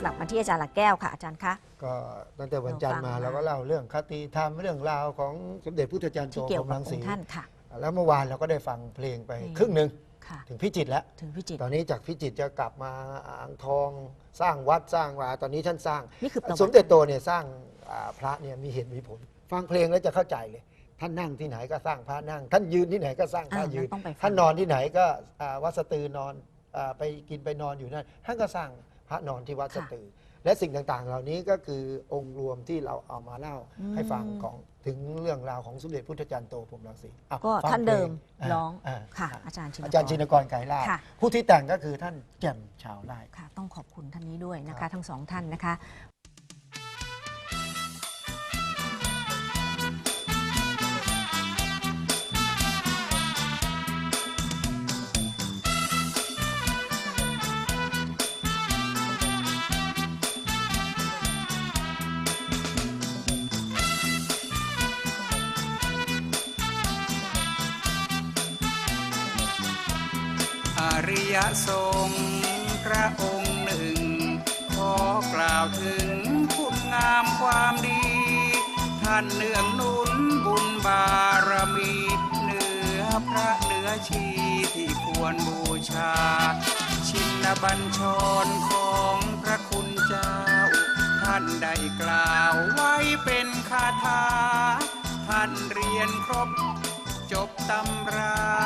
กลับมาที่อาจารย์หลักแก้วค่ะอาจารย์คะ ก็ตั้งแต่วันจันทร์มาเราฟังมาเราก็เล่าเรื่องคติธรรมเรื่องราวของสมเด็จพุทธจารย์โตที่เกี่ยวพรหมกับรังอสีงค์ท่านค่ะ แล้วเมื่อวานเราก็ได้ฟังเพลงไปเพลงครึ่งหนึ่งค่ะถึงพิจิตรแล้วถึงพิจิตรตอนนี้จากพิจิตรจะกลับมาอ่างทองสร้างวัดสร้างวาตอนนี้ท่านสร้างนี่คือประวัติสมเด็จโตเนี่ยสร้างอ่าพระเนี่ยมีเหตุมีผล ฟังเพลงแล้วจะเข้าใจเลยท่านนั่งที่ไหนก็สร้างพระนั่ง ท่านยืนที่ไหนก็สร้างพระอ้าวยืนงั้นต้องไปฟังท่านนอนที่ไหนก็อ่าวัดสตือนอนอาไปกินไปนอนอยู่นั่นท่านก็สร้าง พระนอนที่วัดสตือและสิ่งต่างๆ เหล่านี้ก็คือองค์รวมที่เราเอามาเล่าอืมให้ฟังของถึงเรื่องราวของสมเด็จพุทธจารย์โตพรหมรังสีอะก็ฟังท่านเดิมพลร้องาค่ะอ่าอาจารย์ชินอาจารย์ชินกรไกรลาภค่ะผู้ที่แต่งก็คือท่านแจ่มชาวไร่ค่ะ ต้องขอบคุณท่านนี้ด้วยนะครัคะบทั้งสองท่านนะคะ อริยสงพระองค์หนึ่ง ขอกล่าวถึงคุณงามความดี ท่านเนื่องหนุนบุญบารมีเหนือพระเหนือชีที่ควรบูชา ชินบัญชรของพระคุณเจ้า ท่านได้กล่าวไว้เป็นคาถา ท่านเรียนครบจบตำรา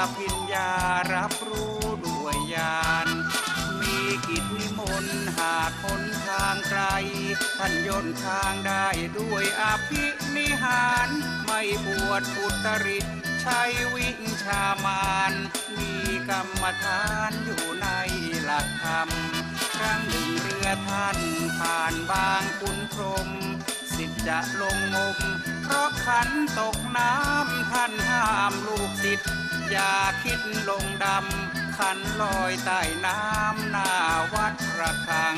มีอภิญญารับรู้ด้วยญาณมีกิจนิมนต์หากคนทางไกล ท่านยนทางได้ด้วยอภินิหาร ไม่บวชอุตริตใช้วิชามาน มีกรรมฐานอยู่ในหลักธรรม ครั้งหนึ่งเรือท่านผ่านบางคุณพรม สิทธิ์จะลงงมเพราะขันตกน้ำท่านห้ามลูกศิษย์อย่าคิดลงดำขันลอยใต้น้ำหน้าวัดระฆัง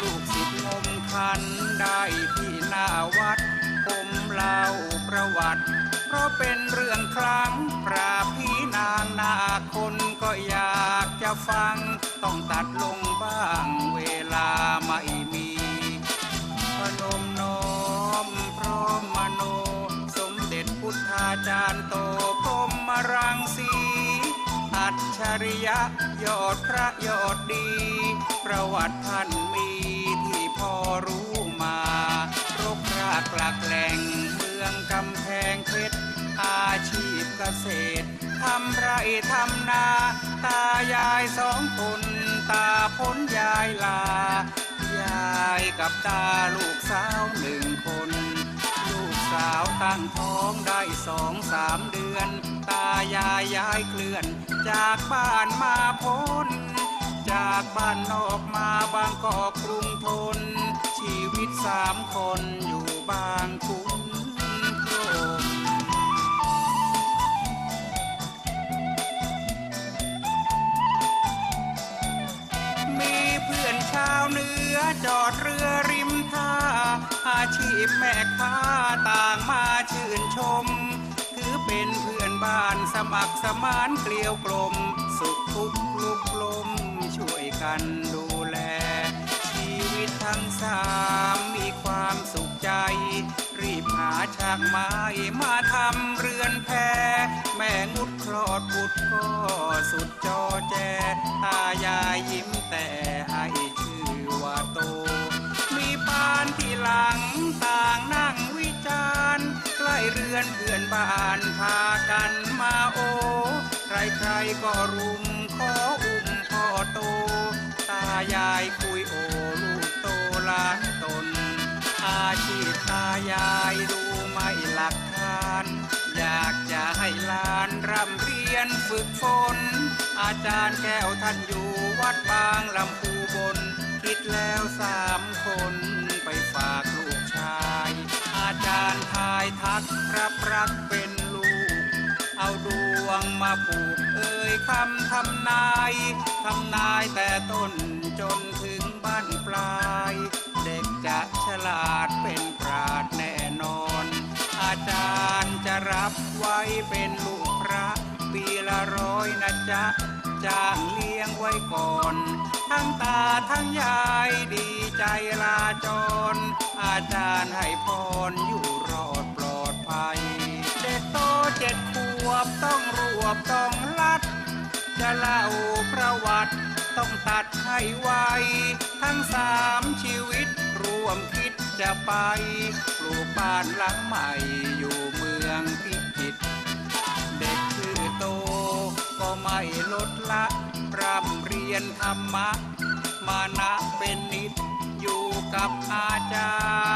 ลูกศิษย์งมขันได้ที่หน้าวัด ผมเล่าประวัติ เพราะเป็นเรื่องครั้งปราพี่นางนาคนก็อยากจะฟัง ต้องตัดลงบ้างเวลาไม่มี ทธาจารย์โตพรหมรังสี อัจฉริยะยอดพระยอดดี ประวัติท่านมีที่พอรู้มารกรากหลักแหล่งเมืองกำแพงเพชรอาชีพเกษตรทำไรทำนา ตายายสองคนตาพ้นยายลา ยายกับตาลูกสาวหนึ่งคนาวตั้งท้องได้สองสามเดือน ตายายย้ายเคลื่อน จากบ้านมาพ้น จากบ้านนอกมาบางกอกกรุงทน ชีวิตสามคนอยู่บางคุณพรหมมีเพื่อนชาวเหนือจอดเรือริมท่าอาชีพแม่ ค้าต่างมาชื่นชม ถือเป็นเพื่อนบ้านสมัครสมานเกลียวกลม สุขทุกข์ลุกลม ช่วยกันดูแล ชีวิตทั้งสามมีความสุขใจ รีบหาฉากไม้มาทำเรือนแพแม่งุดคลอดบุตรก็สุดจอแจ ตายายยิ้มแต่ให้ชื่อว่าโต อนเพื่อนบ้านพากันมาโอ ใครๆก็รุมขออุ้มพ่อโต ตายายคุยโอลูกโตลานตน อาชีพตายายดูไม่หลักฐาน อยากจะให้หลานร่ำเรียนฝึกฝน อาจารย์แก้วท่านอยู่วัดบางลำพูบน คิดแล้วสามคนไปฝากลูกชาย อาจารย์ทายทักครับ รักเป็นลูก เอาดวงมาผูกเอ่ยคำทำนายทำนายแต่ต้นจนถึงบ้านปลาย เด็กจะฉลาดเป็นปราดแน่นอน อาจารย์จะรับไว้เป็นลูกพระปีละร้อยนะจ๊ะจ้างเลี้ยงไว้ก่อน ทั้งตาทั้งยายดีใจลาจร อาจารย์ให้พรอยู่ วบต้องลัด จะเล่าประวัติ ต้องตัดให้ไว ทั้งสามชีวิตรวมคิดจะไป ปลูกบ้านหลังใหม่อยู่เมืองพิจิตรเด็กชื่อโต ก็ไม่ลดละร่ำเรียนธรรมะ มานะเป็นนิด อยู่กับอาจา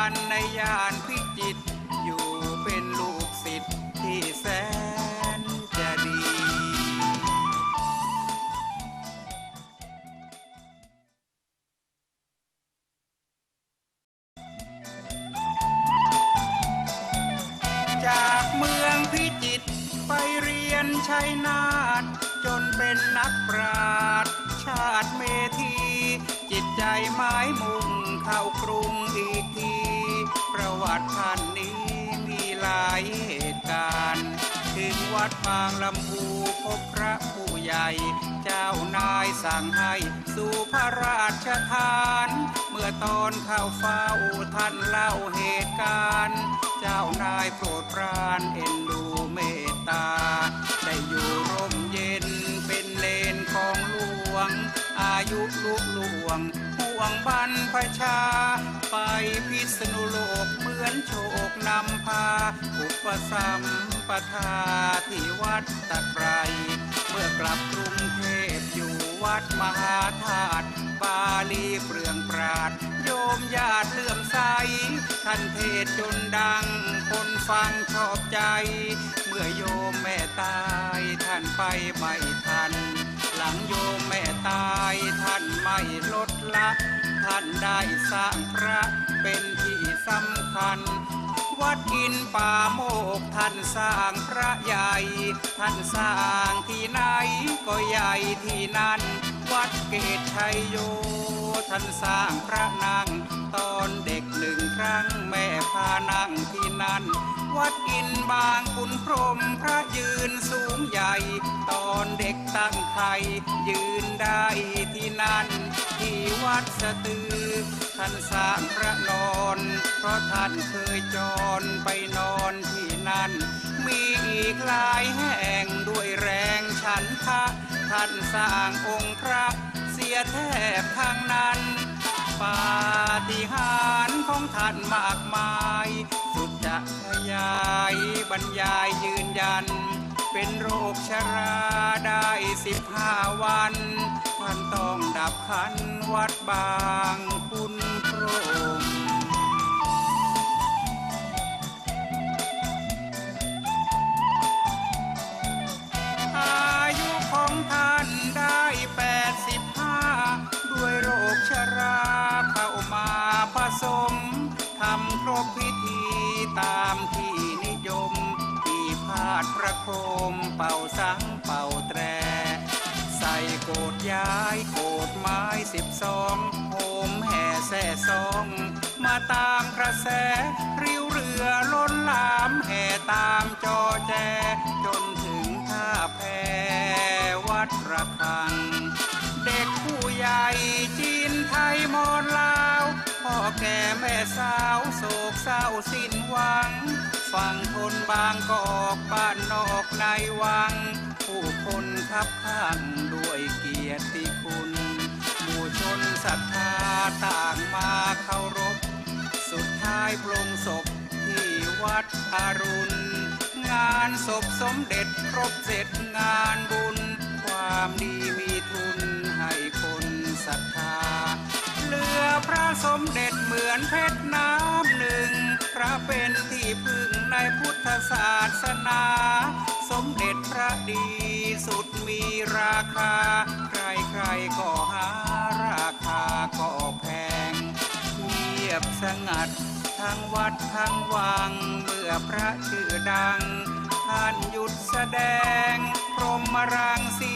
รย์ในย่านพิจิตรอยู่เป็นลูกศิษย์ที่แสน ใจหมายมุ่งเข้ากรุงอีกที ประวัติท่านนี้มีหลายเหตุการณ์ ถึงวัดบางลำพูพบพระผู้ใหญ่ เจ้านายสั่งให้สู่พระราชทาน เมื่อตอนเข้าเฝ้าท่านเล่าเหตุการณ์ เจ้านายโปรดปรานเอ็นดูเมตตา ได้อยู่ร่ม บรรพชาไปพิษณุโลกเหมือนโชคนำพา อุปสัมปทาที่วัดตะไครเมื่อกลับกรุงเทพอยู่วัดมหาธาตุบาลีเปลืองปราด โยมญาติเลื่อมใส ท่านเทศจนดัง คนฟังชอบใจ เมื่อโยมแม่ตายท่านไปไม่ทัน หลังโยมแม่ตายท่านไม่ลดละ ท่านได้สร้างพระเป็นที่สำคัญ วัดอินป่าโมกท่านสร้างพระใหญ่ ท่านสร้างที่ไหนก็ใหญ่ที่นั่น วัดเกตชัยโย ท่านสร้างพระนางตอนเด็กหนึ่งครั้งแม่พานั่งที่นั่น วัดอินบางคุณพรมพระยืนสูงใหญ่ ตอนเด็กตั้งไข่ยืนได้ วัดสะตือ ท่านสร้างพระนอน เพราะท่านเคยจรไปนอนที่นั่น มีอีกหลายแห่งด้วยแรงฉันทะท่านสร้างองค์พระเสียแทบทางนั้นปาฏิหาริย์ของท่านมากมาย สุดจะขยายบรรยายยืนยัน เป็นโรคชราได้สิบห้าวันานต้องดับขันวัดบางคุณพรมอายุของท่านได้แปดสิบห้าด้วยโรคชราเข้ามาผสมทำครบพิธีตามที่นิยม ที่พาดประโคมเป่าายโกดไม้สิบสองโหมแห่แส่ซอง มาตามกระแส ริ้วเรือล้นลามแห่ตามจอแจ จนถึงท่าแพวัดระฆัง เด็กผู้ใหญ่จีนไทยมอญลาวพ่อแก่แม่สาวโศกเศร้าสิ้นหวัง ฝั่งทนบางก็ออกบ้านนอกในวัง ผู้คนขับข้างด้วยเกียรติคุณหมู่ชนศรัทธาต่างมาเคารพ สุดท้ายปลงศพที่วัดอรุณ งานศพสมเด็จครบเสร็จงานบุญ ความดีมีทุนให้คนศรัทธา เหลือพระสมเด็จเหมือนเพชรน้ำหนึ่ง พระเป็นที่พึ่งในพุทธศาสนา สมเด็จพระดี สุดมีราคา ใครๆก็หาราคาก็แพงเงียบสงัดทั้งวัดทั้งวัง เมื่อพระชื่อดัง ท่านหยุดแสดง พรหมรังสี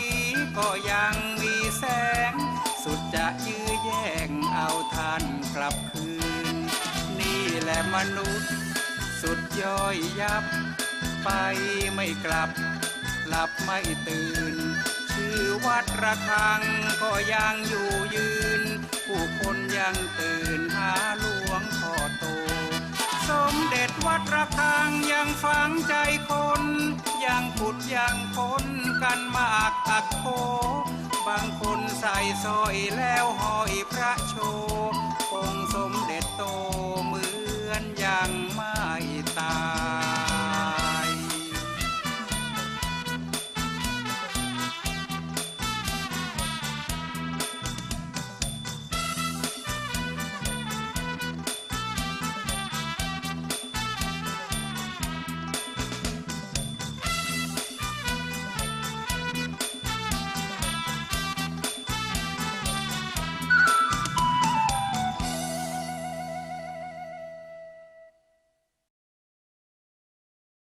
ก็ยังมีแสง สุดจะยื้อแย่งเอาท่านกลับคืน นี่แหละมนุษย์ สุดย่อยยับ ไปไม่กลับ หลับไม่ตื่น ชื่อวัดระฆังก็ยังอยู่ยืน ผู้คนยังตื่นหาหลวงพ่อโต สมเด็จวัดระฆังยังฝังใจคน ยังขุดยังค้นกันมากอักโค บางคนใส่สร้อยแล้วห้อยพระช